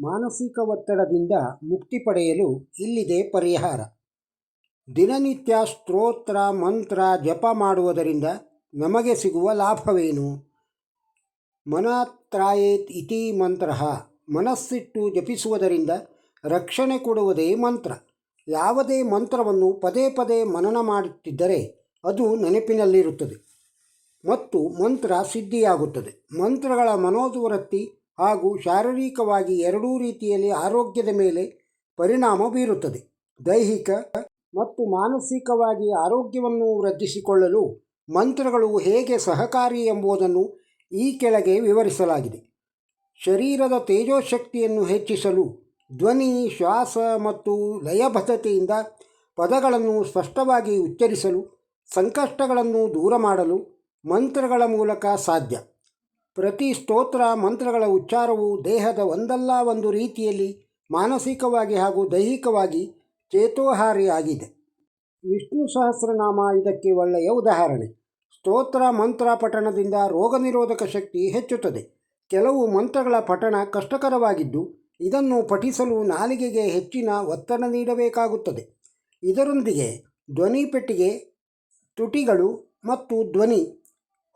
ಮಾನಸಿಕ ಒತ್ತಡದಿಂದ ಮುಕ್ತಿ ಪಡೆಯಲು ಇಲ್ಲಿದೆ ಪರಿಹಾರ. ದಿನನಿತ್ಯ ಸ್ತೋತ್ರ, ಮಂತ್ರ, ಜಪ ಮಾಡುವುದರಿಂದ ನಮಗೆ ಸಿಗುವ ಲಾಭವೇನು? ಮನತ್ರಾಯೇತ್ ಇತಿ ಮಂತ್ರ. ಮನಸ್ಸಿಟ್ಟು ಜಪಿಸುವುದರಿಂದ ರಕ್ಷಣೆ ಕೊಡುವುದೇ ಮಂತ್ರ. ಯಾವುದೇ ಮಂತ್ರವನ್ನು ಪದೇ ಪದೇ ಮನನ ಮಾಡುತ್ತಿದ್ದರೆ ಅದು ನೆನಪಿನಲ್ಲಿರುತ್ತದೆ. ಮತ್ತು ಮಂತ್ರ ಸಿದ್ಧಿಯಾಗುತ್ತದೆ. ಮಂತ್ರಗಳ ಮನೋದುವೃತ್ತಿ ಹಾಗೂ ಶಾರೀರಿಕವಾಗಿ ಎರಡೂ ರೀತಿಯಲ್ಲಿ ಆರೋಗ್ಯದ ಮೇಲೆ ಪರಿಣಾಮ ಬೀರುತ್ತದೆ. ದೈಹಿಕ ಮತ್ತು ಮಾನಸಿಕವಾಗಿ ಆರೋಗ್ಯವನ್ನು ವೃದ್ಧಿಸಿಕೊಳ್ಳಲು ಮಂತ್ರಗಳು ಹೇಗೆ ಸಹಕಾರಿ ಎಂಬುದನ್ನು ಈ ಕೆಳಗೆ ವಿವರಿಸಲಾಗಿದೆ. ಶರೀರದ ತೇಜೋಶಕ್ತಿಯನ್ನು ಹೆಚ್ಚಿಸಲು ಧ್ವನಿ, ಶ್ವಾಸ ಮತ್ತು ಲಯಬದ್ಧತೆಯಿಂದ ಪದಗಳನ್ನು ಸ್ಪಷ್ಟವಾಗಿ ಉಚ್ಚರಿಸಲು, ಸಂಕಷ್ಟಗಳನ್ನು ದೂರ ಮಾಡಲು ಮಂತ್ರಗಳ ಮೂಲಕ ಸಾಧ್ಯ. ಪ್ರತಿ ಸ್ತೋತ್ರ ಮಂತ್ರಗಳ ಉಚ್ಚಾರವು ದೇಹದ ಒಂದಲ್ಲ ಒಂದು ರೀತಿಯಲ್ಲಿ ಮಾನಸಿಕವಾಗಿ ಹಾಗೂ ದೈಹಿಕವಾಗಿ ಚೇತೋಹಾರಿಯಾಗಿದೆ ವಿಷ್ಣು ಸಹಸ್ರನಾಮ ಇದಕ್ಕೆ ಒಳ್ಳೆಯ ಉದಾಹರಣೆ. ಸ್ತೋತ್ರ ಮಂತ್ರ ಪಠಣದಿಂದ ರೋಗನಿರೋಧಕ ಶಕ್ತಿ ಹೆಚ್ಚುತ್ತದೆ. ಕೆಲವು ಮಂತ್ರಗಳ ಪಠಣ ಕಷ್ಟಕರವಾಗಿದ್ದು, ಇದನ್ನು ಪಠಿಸಲು ನಾಲಿಗೆಗೆ ಹೆಚ್ಚಿನ ಒತ್ತಡ ನೀಡಬೇಕಾಗುತ್ತದೆ. ಇದರೊಂದಿಗೆ ಧ್ವನಿ ಪೆಟ್ಟಿಗೆ, ತುಟಿಗಳು ಮತ್ತು ಧ್ವನಿ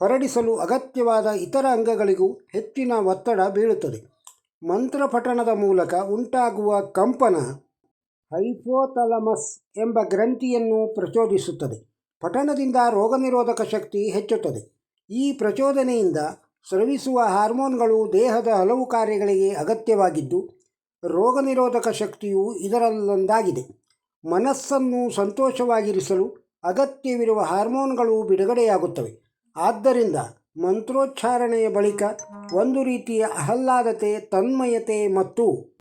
ಹೊರಡಿಸಲು ಅಗತ್ಯವಾದ ಇತರ ಅಂಗಗಳಿಗೂ ಹೆಚ್ಚಿನ ಒತ್ತಡ ಬೀಳುತ್ತದೆ. ಮಂತ್ರ ಪಠಣದ ಮೂಲಕ ಉಂಟಾಗುವ ಕಂಪನ ಹೈಪೋಥಲಮಸ್ ಎಂಬ ಗ್ರಂಥಿಯನ್ನು ಪ್ರಚೋದಿಸುತ್ತದೆ. ಪಠಣದಿಂದ ರೋಗನಿರೋಧಕ ಶಕ್ತಿ ಹೆಚ್ಚುತ್ತದೆ. ಈ ಪ್ರಚೋದನೆಯಿಂದ ಸ್ರವಿಸುವ ಹಾರ್ಮೋನ್ಗಳು ದೇಹದ ಹಲವು ಕಾರ್ಯಗಳಿಗೆ ಅಗತ್ಯವಾಗಿದ್ದು, ರೋಗನಿರೋಧಕ ಶಕ್ತಿಯು ಇದರಲ್ಲೊಂದಾಗಿದೆ. ಮನಸ್ಸನ್ನು ಸಂತೋಷವಾಗಿರಿಸಲು ಅಗತ್ಯವಿರುವ ಹಾರ್ಮೋನ್ಗಳು ಬಿಡುಗಡೆಯಾಗುತ್ತವೆ. ಆದ್ದರಿಂದ ಮಂತ್ರೋಚ್ಚಾರಣೆಯ ಬಳಿಕ ಒಂದು ರೀತಿಯ ಆಹ್ಲಾದತೆ, ತನ್ಮಯತೆ ಮತ್ತು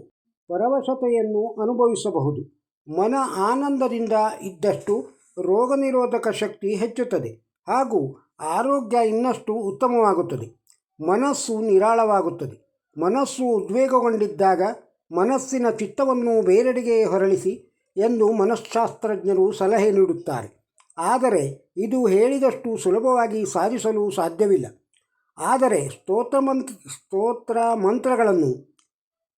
ಪರವಶತೆಯನ್ನು ಅನುಭವಿಸಬಹುದು. ಮನ ಆನಂದದಿಂದ ಇದ್ದಷ್ಟು ರೋಗನಿರೋಧಕ ಶಕ್ತಿ ಹೆಚ್ಚುತ್ತದೆ ಹಾಗೂ ಆರೋಗ್ಯ ಇನ್ನಷ್ಟು ಉತ್ತಮವಾಗುತ್ತದೆ. ಮನಸ್ಸು ನಿರಾಳವಾಗುತ್ತದೆ. ಮನಸ್ಸು ಉದ್ವೇಗಗೊಂಡಿದ್ದಾಗ ಮನಸ್ಸಿನ ಚಿತ್ತವನ್ನು ಬೇರೆಡೆಗೆ ಹೊರಳಿಸಿ ಎಂದು ಮನಶ್ಶಾಸ್ತ್ರಜ್ಞರು ಸಲಹೆ ನೀಡುತ್ತಾರೆ. ಆದರೆ ಇದು ಹೇಳಿದಷ್ಟು ಸುಲಭವಾಗಿ ಸಾಧಿಸಲು ಸಾಧ್ಯವಿಲ್ಲ. ಆದರೆ ಸ್ತೋತ್ರ ಮಂತ್ರ ಸ್ತೋತ್ರ ಮಂತ್ರಗಳನ್ನು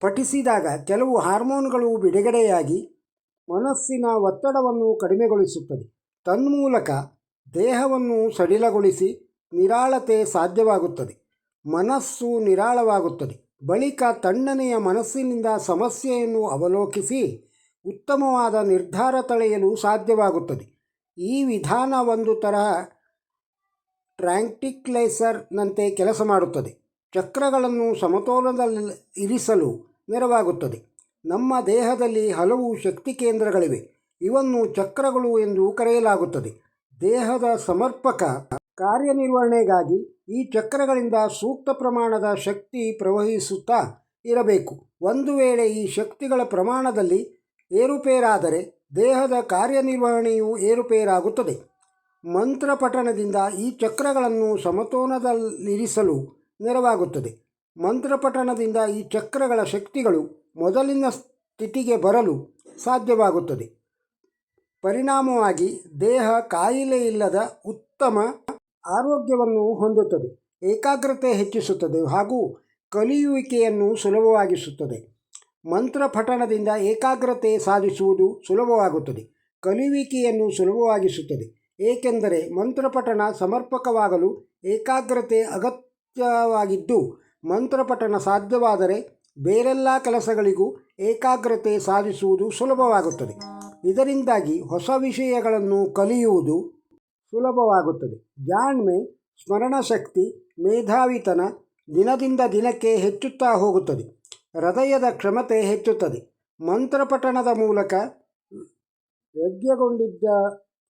ಪಠಿಸಿದಾಗ ಕೆಲವು ಹಾರ್ಮೋನ್ಗಳು ಬಿಡುಗಡೆಯಾಗಿ ಮನಸ್ಸಿನ ಒತ್ತಡವನ್ನು ಕಡಿಮೆಗೊಳಿಸುತ್ತದೆ. ತನ್ಮೂಲಕ ದೇಹವನ್ನು ಸಡಿಲಗೊಳಿಸಿ ನಿರಾಳತೆ ಸಾಧ್ಯವಾಗುತ್ತದೆ. ಮನಸ್ಸು ನಿರಾಳವಾಗುತ್ತದೆ. ಬಳಿಕ ತಣ್ಣನೆಯ ಮನಸ್ಸಿನಿಂದ ಸಮಸ್ಯೆಯನ್ನು ಅವಲೋಕಿಸಿ ಉತ್ತಮವಾದ ನಿರ್ಧಾರ ತಳೆಯಲು ಸಾಧ್ಯವಾಗುತ್ತದೆ. ಈ ವಿಧಾನ ಒಂದು ತರಹ ಟ್ರ್ಯಾಂಕ್ಟಿಕ್ಲೈಸರ್ನಂತೆ ಕೆಲಸ ಮಾಡುತ್ತದೆ. ಚಕ್ರಗಳನ್ನು ಸಮತೋಲನದಲ್ಲಿ ಇರಿಸಲು ನೆರವಾಗುತ್ತದೆ. ನಮ್ಮ ದೇಹದಲ್ಲಿ ಹಲವು ಶಕ್ತಿ ಕೇಂದ್ರಗಳಿವೆ. ಇವನ್ನು ಚಕ್ರಗಳು ಎಂದು ಕರೆಯಲಾಗುತ್ತದೆ. ದೇಹದ ಸಮರ್ಪಕ ಕಾರ್ಯನಿರ್ವಹಣೆಗಾಗಿ ಈ ಚಕ್ರಗಳಿಂದ ಸೂಕ್ತ ಪ್ರಮಾಣದ ಶಕ್ತಿ ಪ್ರವಹಿಸುತ್ತಾ ಇರಬೇಕು. ಒಂದು ವೇಳೆ ಈ ಶಕ್ತಿಗಳ ಪ್ರಮಾಣದಲ್ಲಿ ಏರುಪೇರಾದರೆ ದೇಹದ ಕಾರ್ಯನಿರ್ವಹಣೆಯು ಏರುಪೇರಾಗುತ್ತದೆ. ಮಂತ್ರ ಪಠಣದಿಂದ ಈ ಚಕ್ರಗಳನ್ನು ಸಮತೋಲನದಲ್ಲಿರಿಸಲು ನೆರವಾಗುತ್ತದೆ. ಮಂತ್ರಪಠನದಿಂದ ಈ ಚಕ್ರಗಳ ಶಕ್ತಿಗಳು ಮೊದಲಿನ ಸ್ಥಿತಿಗೆ ಬರಲು ಸಾಧ್ಯವಾಗುತ್ತದೆ. ಪರಿಣಾಮವಾಗಿ ದೇಹ ಕಾಯಿಲೆ ಇಲ್ಲದ ಉತ್ತಮ ಆರೋಗ್ಯವನ್ನು ಹೊಂದುತ್ತದೆ, ಏಕಾಗ್ರತೆ ಹೆಚ್ಚಿಸುತ್ತದೆ ಹಾಗೂ ಕಲಿಯುವಿಕೆಯನ್ನು ಸುಲಭವಾಗಿಸುತ್ತದೆ. ಮಂತ್ರ ಪಠಣದಿಂದ ಏಕಾಗ್ರತೆ ಸಾಧಿಸುವುದು ಸುಲಭವಾಗುತ್ತದೆ. ಕಲಿಯುವಿಕೆಯನ್ನು ಸುಲಭವಾಗಿಸುತ್ತದೆ. ಏಕೆಂದರೆ ಮಂತ್ರಪಠಣ ಸಮರ್ಪಕವಾಗಲು ಏಕಾಗ್ರತೆ ಅಗತ್ಯವಾಗಿದ್ದು, ಮಂತ್ರಪಠಣ ಸಾಧ್ಯವಾದರೆ ಬೇರೆಲ್ಲ ಕೆಲಸಗಳಿಗೂ ಏಕಾಗ್ರತೆ ಸಾಧಿಸುವುದು ಸುಲಭವಾಗುತ್ತದೆ. ಇದರಿಂದಾಗಿ ಹೊಸ ವಿಷಯಗಳನ್ನು ಕಲಿಯುವುದು ಸುಲಭವಾಗುತ್ತದೆ. ಜಾಣ್ಮೆ ಸ್ಮರಣಶಕ್ತಿ, ಮೇಧಾವಿತನ ದಿನದಿಂದ ದಿನಕ್ಕೆ ಹೆಚ್ಚುತ್ತಾ ಹೋಗುತ್ತದೆ. ಹೃದಯದ ಕ್ಷಮತೆ ಹೆಚ್ಚುತ್ತದೆ. ಮಂತ್ರಪಠಣದ ಮೂಲಕ ಯಜ್ಞಗೊಂಡಿದ್ದ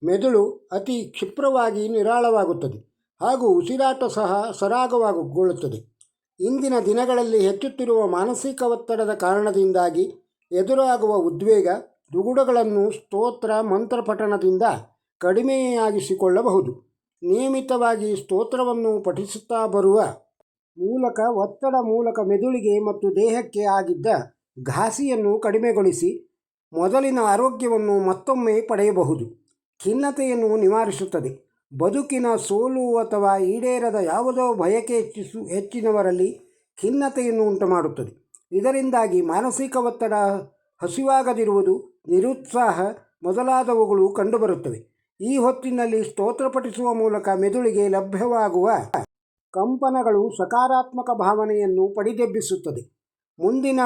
ಮೆದುಳು ಅತಿ ಕ್ಷಿಪ್ರವಾಗಿ ನಿರಾಳವಾಗುತ್ತದೆ ಹಾಗೂ ಉಸಿರಾಟ ಸಹ ಸರಾಗವಾಗುಗೊಳ್ಳುತ್ತದೆ. ಇಂದಿನ ದಿನಗಳಲ್ಲಿ ಹೆಚ್ಚುತ್ತಿರುವ ಮಾನಸಿಕ ಒತ್ತಡದ ಕಾರಣದಿಂದಾಗಿ ಎದುರಾಗುವ ಉದ್ವೇಗ, ದುಗುಡಗಳನ್ನು ಸ್ತೋತ್ರ, ಮಂತ್ರಪಠಣದಿಂದ ಕಡಿಮೆಯಾಗಿಸಿಕೊಳ್ಳಬಹುದು. ನಿಯಮಿತವಾಗಿ ಸ್ತೋತ್ರವನ್ನು ಪಠಿಸುತ್ತಾ ಬರುವ ಮೂಲಕ ಒತ್ತಡ ಮೂಲಕ ಮೆದುಳಿಗೆ ಮತ್ತು ದೇಹಕ್ಕೆ ಆಗಿದ್ದ ಘಾಸಿಯನ್ನು ಕಡಿಮೆಗೊಳಿಸಿ ಮೊದಲಿನ ಆರೋಗ್ಯವನ್ನು ಮತ್ತೊಮ್ಮೆ ಪಡೆಯಬಹುದು. ಖಿನ್ನತೆಯನ್ನು ನಿವಾರಿಸುತ್ತದೆ. ಬದುಕಿನ ಸೋಲು ಅಥವಾ ಈಡೇರದ ಯಾವುದೋ ಬಯಕೆ ಹೆಚ್ಚಿಸು ಹೆಚ್ಚಿನವರಲ್ಲಿ ಖಿನ್ನತೆಯನ್ನು ಉಂಟುಮಾಡುತ್ತದೆ. ಇದರಿಂದಾಗಿ ಮಾನಸಿಕ ಒತ್ತಡ ಹಸಿವಾಗದಿರುವುದು, ನಿರುತ್ಸಾಹ ಮೊದಲಾದವುಗಳು ಕಂಡುಬರುತ್ತವೆ. ಈ ಹೊತ್ತಿನಲ್ಲಿ ಸ್ತೋತ್ರ ಪಠಿಸುವ ಮೂಲಕ ಮೆದುಳಿಗೆ ಲಭ್ಯವಾಗುವ ಕಂಪನಗಳು ಸಕಾರಾತ್ಮಕ ಭಾವನೆಯನ್ನು ಪಡಿದೆಬ್ಬಿಸುತ್ತದೆ. ಮುಂದಿನ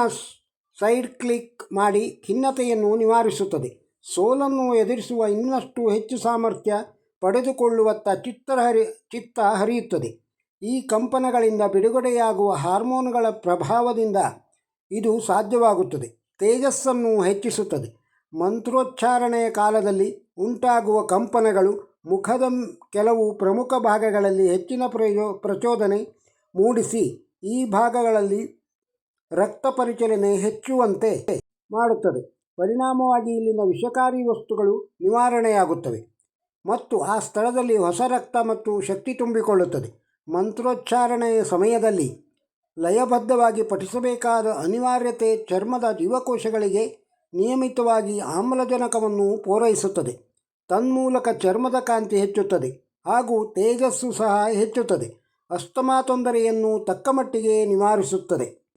ಸೈಡ್ ಕ್ಲಿಕ್ ಮಾಡಿ ಖಿನ್ನತೆಯನ್ನು ನಿವಾರಿಸುತ್ತದೆ. ಸೋಲನ್ನು ಎದುರಿಸುವ ಇನ್ನಷ್ಟು ಹೆಚ್ಚು ಸಾಮರ್ಥ್ಯ ಪಡೆದುಕೊಳ್ಳುವತ್ತ ಚಿತ್ತ ಹರಿ, ಚಿತ್ತ ಹರಿಯುತ್ತದೆ. ಈ ಕಂಪನಗಳಿಂದ ಬಿಡುಗಡೆಯಾಗುವ ಹಾರ್ಮೋನುಗಳ ಪ್ರಭಾವದಿಂದ ಇದು ಸಾಧ್ಯವಾಗುತ್ತದೆ. ತೇಜಸ್ಸನ್ನು ಹೆಚ್ಚಿಸುತ್ತದೆ. ಮಂತ್ರೋಚ್ಚಾರಣೆಯ ಕಾಲದಲ್ಲಿ ಉಂಟಾಗುವ ಕಂಪನಗಳು ಮುಖದ ಕೆಲವು ಪ್ರಮುಖ ಭಾಗಗಳಲ್ಲಿ ಹೆಚ್ಚಿನ ಪ್ರಯೋ, ಪ್ರಚೋದನೆ ಮೂಡಿಸಿ, ಈ ಭಾಗಗಳಲ್ಲಿ ರಕ್ತ ಪರಿಚಲನೆ ಹೆಚ್ಚುವಂತೆ ಮಾಡುತ್ತದೆ. ಪರಿಣಾಮವಾಗಿ ಇಲ್ಲಿನ ವಿಷಕಾರಿ ವಸ್ತುಗಳು ನಿವಾರಣೆಯಾಗುತ್ತವೆ ಮತ್ತು ಆ ಸ್ಥಳದಲ್ಲಿ ಹೊಸ ರಕ್ತ ಮತ್ತು ಶಕ್ತಿ ತುಂಬಿಕೊಳ್ಳುತ್ತದೆ. ಮಂತ್ರೋಚ್ಚಾರಣೆಯ ಸಮಯದಲ್ಲಿ ಲಯಬದ್ಧವಾಗಿ ಪಠಿಸಬೇಕಾದ ಅನಿವಾರ್ಯತೆ ಚರ್ಮದ ಜೀವಕೋಶಗಳಿಗೆ ನಿಯಮಿತವಾಗಿ ಆಮ್ಲಜನಕವನ್ನು ಪೂರೈಸುತ್ತದೆ. ತನ್ಮೂಲಕ ಚರ್ಮದ ಕಾಂತಿ ಹೆಚ್ಚುತ್ತದೆ ಹಾಗೂ ತೇಜಸ್ಸು ಸಹ ಹೆಚ್ಚುತ್ತದೆ. ಅಸ್ತಮಾ ತೊಂದರೆಯನ್ನು ತಕ್ಕಮಟ್ಟಿಗೆ ನಿವಾರಿಸುತ್ತದೆ.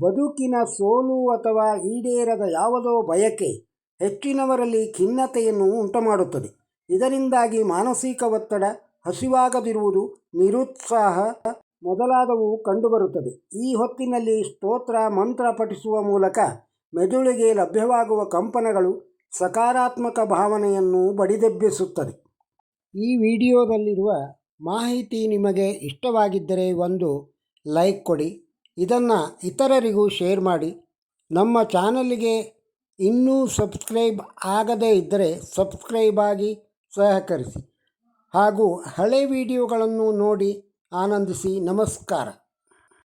ಬದುಕಿನ ಸೋಲು ಅಥವಾ ಈಡೇರದ ಯಾವುದೋ ಬಯಕೆ ಹೆಚ್ಚಿನವರಲ್ಲಿ ಖಿನ್ನತೆಯನ್ನು ಉಂಟುಮಾಡುತ್ತದೆ. ಇದರಿಂದಾಗಿ ಮಾನಸಿಕ ಒತ್ತಡ ಹಸಿವಾಗದಿರುವುದು ನಿರುತ್ಸಾಹ ಮೊದಲಾದವು ಕಂಡುಬರುತ್ತದೆ. ಈ ಹೊತ್ತಿನಲ್ಲಿ ಸ್ತೋತ್ರ ಮಂತ್ರ ಪಠಿಸುವ ಮೂಲಕ ಮೆದುಳಿಗೆ ಲಭ್ಯವಾಗುವ ಕಂಪನಗಳು ಸಕಾರಾತ್ಮಕ ಭಾವನೆಯನ್ನು ಬಡಿದೆಬ್ಬಿಸುತ್ತದೆ. ಈ ವಿಡಿಯೋದಲ್ಲಿರುವ ಮಾಹಿತಿ ನಿಮಗೆ ಇಷ್ಟವಾಗಿದ್ದರೆ ಒಂದು ಲೈಕ್ ಕೊಡಿ, ಇದನ್ನು ಇತರರಿಗೂ ಶೇರ್ ಮಾಡಿ. ನಮ್ಮ ಚಾನಲಿಗೆ ಇನ್ನೂ ಸಬ್ಸ್ಕ್ರೈಬ್ ಆಗದೇ ಇದ್ದರೆ ಸಬ್ಸ್ಕ್ರೈಬ್ ಆಗಿ ಸಹಕರಿಸಿ. ಹಾಗೂ ಹಳೆ ವಿಡಿಯೋಗಳನ್ನು ನೋಡಿ ಆನಂದಿಸಿ. ನಮಸ್ಕಾರ.